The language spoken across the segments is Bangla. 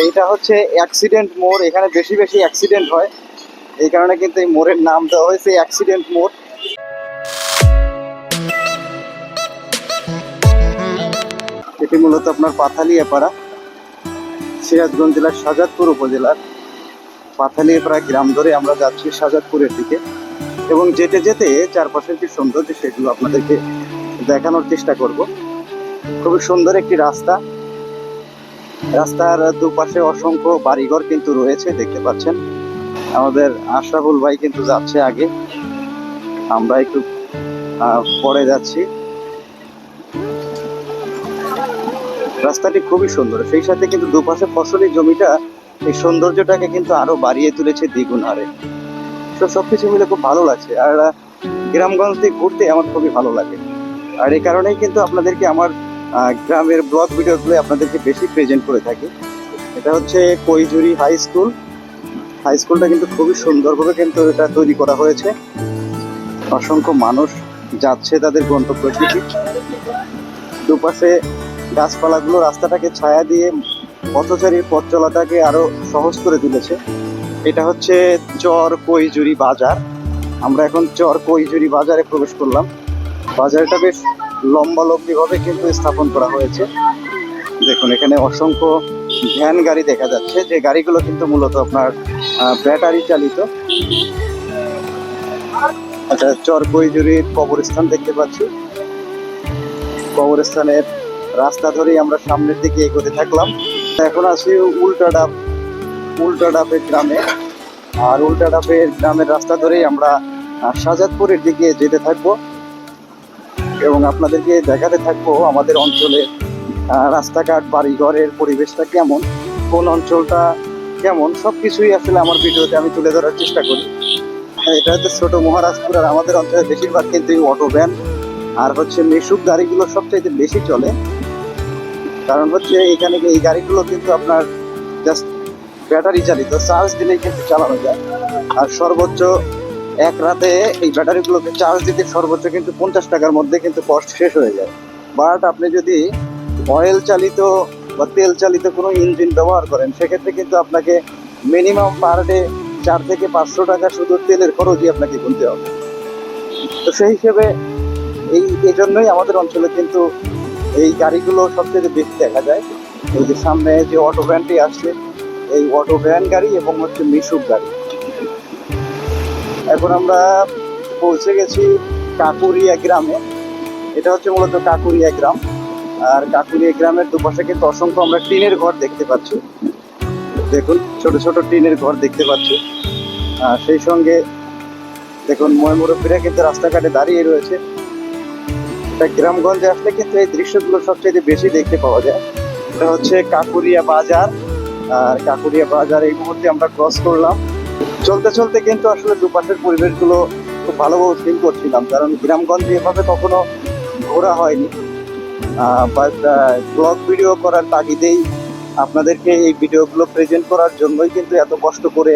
এইটা হচ্ছে অ্যাক্সিডেন্ট মোড়, এখানে বেশি বেশি অ্যাক্সিডেন্ট হয়। এই কারণে কিন্তু এই মোড়ের নাম দেওয়া হয়েছে অ্যাক্সিডেন্ট মোড়। এটি মূলত আপনার পাথালিয়াপাড়া, সিরাজগঞ্জ জেলার শাহজাদপুর উপজেলার। পাথালিয়াপাড়া গ্রাম ধরে আমরা যাচ্ছি সাজাদপুরের দিকে। এবং যেতে যেতে চারপাশের যে সৌন্দর্য, সেগুলো আপনাদেরকে দেখানোর চেষ্টা করব। খুবই সুন্দর একটি রাস্তা। রাস্তার দুপাশে অসংখ্য বাড়িঘর কিন্তু রয়েছে, দেখতে পাচ্ছেন। আমাদের আশরাফুল ভাই কিন্তু যাচ্ছে আগে। আমরা একটু পরে যাচ্ছি। রাস্তাটি খুবই সুন্দর, সেই সাথে কিন্তু দুপাশে ফসলের জমিটা, এই সৌন্দর্যটাকে কিন্তু আরও বাড়িয়ে তুলেছে দ্বিগুণ হারে। তো সবকিছু মিলে খুব ভালো লাগছে, আর গ্রামগঞ্জ দিয়ে ঘুরতে আমার খুবই ভালো লাগে। আর এই কারণেই কিন্তু আপনাদেরকে আমার গ্রামের ব্লগ ভিডিওগুলো আপনাদেরকে বেশি প্রেজেন্ট করে থাকি। এটা হচ্ছে কৈজুরি হাই স্কুল হাই স্কুলটা কিন্তু খুবই সুন্দরভাবে কিন্তু এটা তৈরি করা হয়েছে। অসংখ্য মানুষ যাচ্ছে তাদের গন্তব্য দিকে দুপাশে গাছপালাগুলো রাস্তাটাকে ছায়া দিয়ে পথচারীর পথ চলাটাকে আরও সহজ করে তুলেছে। এটা হচ্ছে চর কৈজুরি বাজার। আমরা এখন চর কৈজুরি বাজারে প্রবেশ করলাম। বাজারটা বেশ লম্বালম্বি ভাবে কিন্তু স্থাপন করা হয়েছে। দেখুন, এখানে অসংখ্য ভ্যান গাড়ি দেখা যাচ্ছে, যে গাড়িগুলো কিন্তু মূলত আপনার ব্যাটারি চালিত। আচ্ছা চর কৈজুরির কবরস্থান দেখতে পাচ্ছি। কবরস্থানের রাস্তা ধরেই আমরা সামনের দিকে এগোতে থাকলাম। এখন আছি উল্টা ডাব, উল্টা ডাবের গ্রামে। আর উল্টা ডাবের গ্রামের রাস্তা ধরেই আমরা শাহজাদপুরের দিকে যেতে থাকব। এবং আপনাদেরকে দেখাতে থাকব আমাদের অঞ্চলে রাস্তাঘাট বাড়িঘরের পরিবেশটা কেমন কোন অঞ্চলটা কেমন সব কিছুই আসলে আমার ভিডিওতে আমি তুলে ধরার চেষ্টা করি। হ্যাঁ, এটা হচ্ছে ছোটো মহারাজপুর আর আমাদের অঞ্চলে বেশিরভাগ কিন্তু অটো ভ্যান আর হচ্ছে মিশুক গাড়িগুলো সবচাইতে বেশি চলে। কারণ হচ্ছে এখানে এই গাড়িগুলো কিন্তু আপনার জাস্ট ব্যাটারি চালিত চার্জ দিলেই কিন্তু চালানো যায়। আর সর্বোচ্চ এক রাতে এই ব্যাটারিগুলোকে চার্জ দিতে সর্বোচ্চ কিন্তু পঞ্চাশ টাকার মধ্যে কিন্তু কস্ট শেষ হয়ে যায়। বাট আপনি যদি অয়েল চালিত বা তেল চালিত কোনো ইঞ্জিন ব্যবহার করেন, সেক্ষেত্রে কিন্তু আপনাকে মিনিমাম পার ডে চার থেকে পাঁচশো টাকা শুধু তেলের খরচই আপনাকে গুনতে হবে। তো সেই হিসেবে এই এই জন্যই আমাদের অঞ্চলে কিন্তু এই গাড়িগুলো সবচেয়ে বেশি দেখা যায়। এই যে সামনে যে অটো ভ্যানটি আসছে, এই অটো ভ্যান গাড়ি এবং হচ্ছে মিশুক গাড়ি। এখন আমরা পৌঁছে গেছি কাকুরিয়া গ্রামে। এটা হচ্ছে মূলত কাকুরিয়া গ্রাম। আর কাকুরিয়া গ্রামের দুপাশে কিন্তু অসংখ্য আমরা টিনের ঘর দেখতে পাচ্ছি। দেখুন, ছোট ছোট টিনের ঘর দেখতে পাচ্ছি। আর সেই সঙ্গে দেখুন ময়মুরব্বীরা কিন্তু রাস্তাঘাটে দাঁড়িয়ে রয়েছে। এটা গ্রামগঞ্জে আসলে কিন্তু এই দৃশ্যগুলো সবচেয়ে বেশি দেখতে পাওয়া যায়। এটা হচ্ছে কাকুরিয়া বাজার। আর কাকুরিয়া বাজার এই মুহূর্তে আমরা ক্রস করলাম। চলতে চলতে কিন্তু আসলে দুপাশের পরিবেশগুলো খুব ভালোভাবে ফিল করছিলাম, কারণ গ্রামগঞ্জে এভাবে কখনো ঘোরা হয়নি। ব্লগ ভিডিও করার তাগিদেই আপনাদেরকে এই ভিডিওগুলো প্রেজেন্ট করার জন্যই কিন্তু এত কষ্ট করে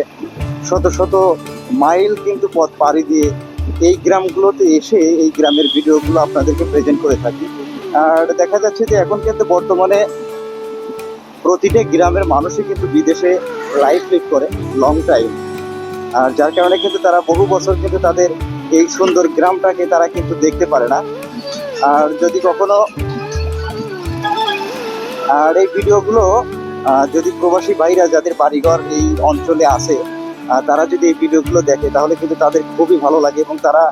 শত শত মাইল কিন্তু পথ পাড়ি দিয়ে এই গ্রামগুলোতে এসে এই গ্রামের ভিডিওগুলো আপনাদেরকে প্রেজেন্ট করে থাকি। আর দেখা যাচ্ছে যে এখন কিন্তু বর্তমানে প্রতিটা গ্রামের মানুষই কিন্তু বিদেশে লাইফ লিড করে লং টাইম আর যার কারণে কিন্তু তারা বহু বছর কিন্তু তাদের এই সুন্দর গ্রামটাকে তারা কিন্তু দেখতে পারে না। আর যদি কখনো আর এই ভিডিওগুলো যদি প্রবাসী ভাইরা যাদের বাড়িঘর এই অঞ্চলে আসে আহ, তারা যদি এই ভিডিওগুলো দেখে তাহলে কিন্তু তাদের খুবই ভালো লাগে এবং তারা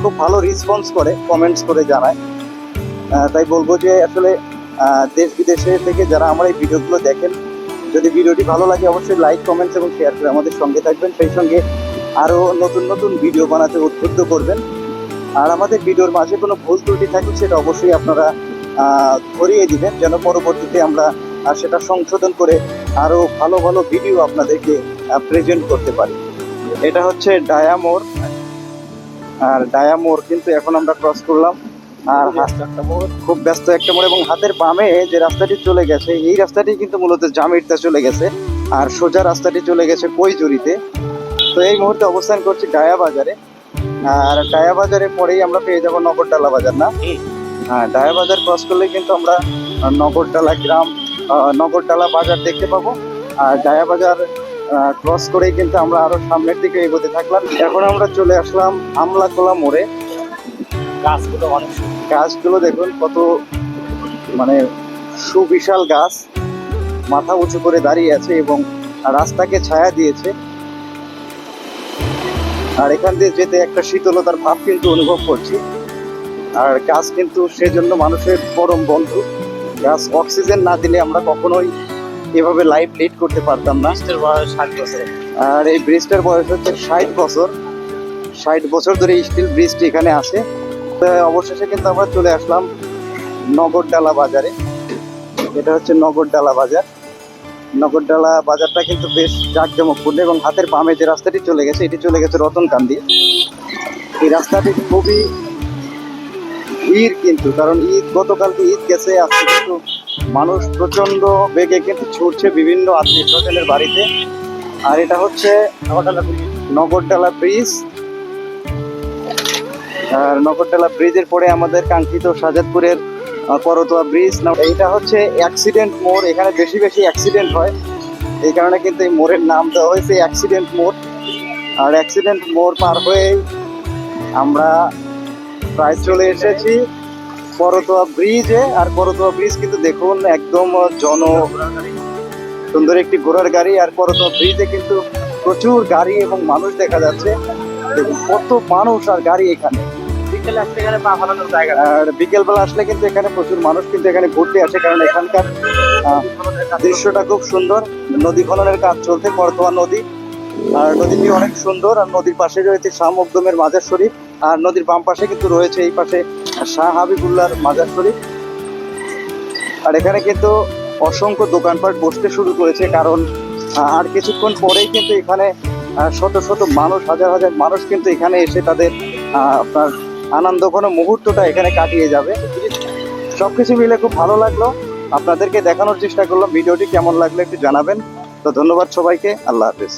খুব ভালো রেসপন্স করে কমেন্টস করে জানায়। তাই বলব যে আসলে দেশ বিদেশে থেকে যারা আমার এই ভিডিওগুলো দেখেন যদি ভিডিওটি ভালো লাগে, অবশ্যই লাইক কমেন্টস এবং শেয়ার করে আমাদের সঙ্গে থাকবেন। সেই সঙ্গে আরও নতুন নতুন ভিডিও বানাতে উদ্বুদ্ধ করবেন। আর আমাদের ভিডিওর মাঝে কোনো ভুল ত্রুটি থাকে সেটা অবশ্যই আপনারা ধরিয়ে দিবেন, যেন পরবর্তীতে আমরা সেটা সংশোধন করে আরও ভালো ভালো ভিডিও আপনাদেরকে প্রেজেন্ট করতে পারি। এটা হচ্ছে ডায়ামোর। আর ডায়ামোর কিন্তু এখন আমরা ক্রস করলাম। আর খুব ব্যস্ত একটা মোড় এবং হাতের বামে যে রাস্তাটি চলে গেছে এই রাস্তাটি কিন্তু মূলত জামিরতে চলে গেছে। আর সোজা রাস্তাটি চলে গেছে কৈজুরিতে। তো এই মুহূর্তে অবস্থান করছি ডায়া বাজারে। আর ডায়া বাজারে পরেই আমরা পেয়ে যাব নগরডালা বাজার না? হ্যাঁ ডায়া বাজার ক্রস করলে কিন্তু আমরা নগরডালা গ্রাম নগরডালা বাজার দেখতে পাবো। আর গায়া বাজার ক্রস করেই কিন্তু আমরা আরও সামনের দিকে এগোতে থাকলাম। এখন আমরা চলে আসলাম আমলাকোলা মোড়ে। গাছগুলো অনেক গাছগুলো দেখুন কত মানে সুবিশাল গাছ। মাথা উঁচু করে দাঁড়িয়ে আছে এবং রাস্তাকে ছায়া দিয়েছে। আর এখান দিয়ে যেতে একটা শীতলতার ভাব কিন্তু অনুভব করছি। আর গাছ কিন্তু সেজন্য মানুষের পরম বন্ধু। গাছ অক্সিজেন না দিলে আমরা কখনোই এভাবে লাইফ লিড করতে পারতাম না। বয়স ষাট বছর আর এই ব্রিজটার বয়স হচ্ছে ষাট বছর। ষাট বছর ধরে স্টিল ব্রিজটি এখানে আছে। অবশেষে কিন্তু আমরা চলে আসলাম নগরডালা বাজারে। এটা হচ্ছে নগরডালা বাজার। নগরডালা বাজারটা কিন্তু বেশ জাঁকজমকপূর্ণ এবং হাতের বামে যে রাস্তাটি চলে গেছে, এটি চলে গেছে রতনকান্দি। এই রাস্তাটি খুবই ভিড় কিন্তু, কারণ ঈদ, গতকালকে ঈদ গেছে, আজকে কিন্তু মানুষ প্রচণ্ড বেগে কিন্তু ছুটছে বিভিন্ন আত্মীয় স্বজনের বাড়িতে। আর এটা হচ্ছে নগরডালা ব্রিজ। আর নগরডালা ব্রিজের পরে আমাদের কাঙ্ক্ষিত সাজাদপুরের করতোয়া ব্রিজ। এইটা হচ্ছে অ্যাক্সিডেন্ট মোড়, এখানে বেশি বেশি অ্যাক্সিডেন্ট হয়। এই কারণে কিন্তু এই মোড়ের নাম দেওয়া হয়েছে অ্যাক্সিডেন্ট মোড়। আর অ্যাক্সিডেন্ট মোড় পার হয়ে আমরা প্রায় চলে এসেছি করতোয়া ব্রিজে। আর করতোয়া ব্রিজ কিন্তু দেখুন একদম জন সুন্দর একটি ঘোড়ার গাড়ি। আর করতোয়া ব্রিজে কিন্তু প্রচুর গাড়ি এবং মানুষ দেখা যাচ্ছে। দেখুন, কত মানুষ আর গাড়ি এখানে। বিকেলে আসতে গেলে পা ফেলানোর জায়গা আর বিকেলবেলা আসলে কিন্তু এখানে প্রচুর মানুষ কিন্তু এখানে ঘুরতে আসে কারণ এখানকার দৃশ্যটা খুব সুন্দর। নদী খননের কাজ চলছে, করতোয়া নদী। আর নদীটি অনেক সুন্দর, আর নদীর পাশে রয়েছে শাহ মাজার শরীফ। আর নদীর বাম পাশে কিন্তু রয়েছে এই পাশে শাহ হাবিবুল্লাহর মাজার শরীফ। আর এখানে কিন্তু অসংখ্য দোকানপাট বসতে শুরু করেছে, কারণ আর কিছুক্ষণ পরেই কিন্তু এখানে শত শত মানুষ, হাজার হাজার মানুষ কিন্তু এখানে এসে তাদের আপনার আনন্দ কোনো মুহূর্তটা এখানে কাটিয়ে যাবে। সব কিছু মিলে খুব ভালো লাগল। আপনাদেরকে দেখানোর চেষ্টা করলাম। ভিডিওটি কেমন লাগল একটু জানাবেন। তো ধন্যবাদ সবাইকে। আল্লাহ হাফিজ।